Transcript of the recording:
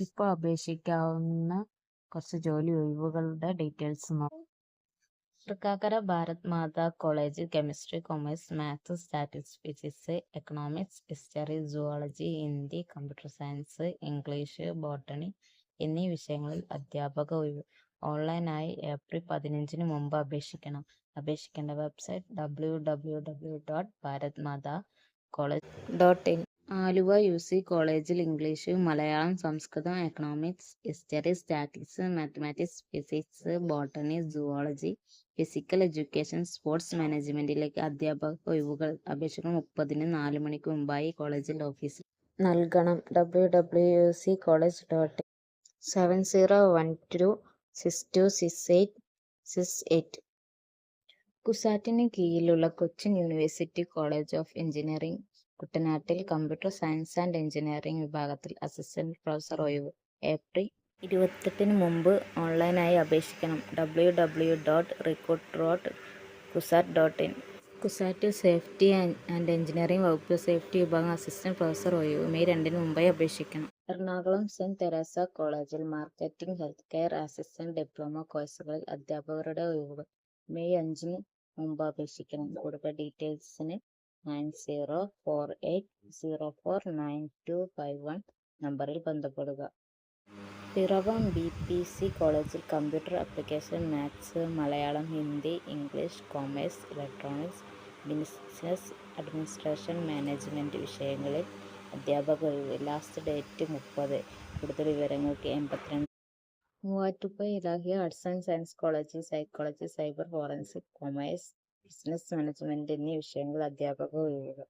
ഇപ്പോൾ അപേക്ഷിക്കാവുന്ന കുറച്ച് ജോലി ഒഴിവുകളുടെ ഡീറ്റെയിൽസ് നോക്കാം Thrikkakara Bharat Mata college chemistry commerce maths statics physics economics history zoology Hindi computer science English botany എന്നീ വിഷയങ്ങളിൽ അധ്യാപക ഒഴിവ്. ഓൺലൈനായി ഏപ്രിൽ പതിനഞ്ചിന് മുമ്പ് അപേക്ഷിക്കണം. അപേക്ഷിക്കേണ്ട website W W W dot Bharat Mata college dot in Aluva U C കോളേജിൽ English Malayalam Samskritam economics history statics mathematics physics botany zoology physical education sports മാനേജ്മെന്റിലേക്ക് അധ്യാപക ഒഴിവുകൾ അപേക്ഷകൾ മുപ്പതിന് നാല് മണിക്ക് മുമ്പായി കോളേജിൽ ഓഫീസിൽ നൽകണം. W W U C college dot seven zero one two six two six eight six eight കുസാറ്റിന് കീഴിലുള്ള Cochin university college of engineering കുട്ടനാട്ടിൽ കമ്പ്യൂട്ടർ സയൻസ് ആൻഡ് എഞ്ചിനീയറിംഗ് വിഭാഗത്തിൽ അസിസ്റ്റന്റ് പ്രൊഫസർ ഒഴിവ്. ഏപ്രിൽ ഇരുപത്തെട്ടിന് മുമ്പ് ഓൺലൈനായി അപേക്ഷിക്കണം. W W dot recruit dot CUSAT dot in. CUSAT safety and engineering വകുപ്പ് safety വിഭാഗം അസിസ്റ്റന്റ് പ്രൊഫസർ ഒഴിവ്. മെയ് രണ്ടിന് മുമ്പായി അപേക്ഷിക്കണം. എറണാകുളം സെന്റ് തെരേസ കോളേജിൽ marketing health care assistant diploma കോഴ്സുകളിൽ അധ്യാപകരുടെ ഒഴിവുകൾ മെയ് അഞ്ചിന് മുമ്പ് അപേക്ഷിക്കണം. കൂടുതൽ ഡീറ്റെയിൽസിന് nine zero four eight zero four nine two five one നമ്പറിൽ ബന്ധപ്പെടുക. പിറവം ബി പി സി കോളേജിൽ computer application maths Malayalam Hindi English commerce electronics business administration management വിഷയങ്ങളിൽ അധ്യാപക ലാസ്റ്റ് ഡേറ്റ് മുപ്പത്. കൂടുതൽ വിവരങ്ങൾക്ക് എൺപത്തിരണ്ട്. Muvattupuzha Ilahi arts and science കോളേജിൽ psychology cyber forensic commerce business management എന്നീ വിഷയങ്ങളിൽ അധ്യാപക ഒഴിവുകൾ.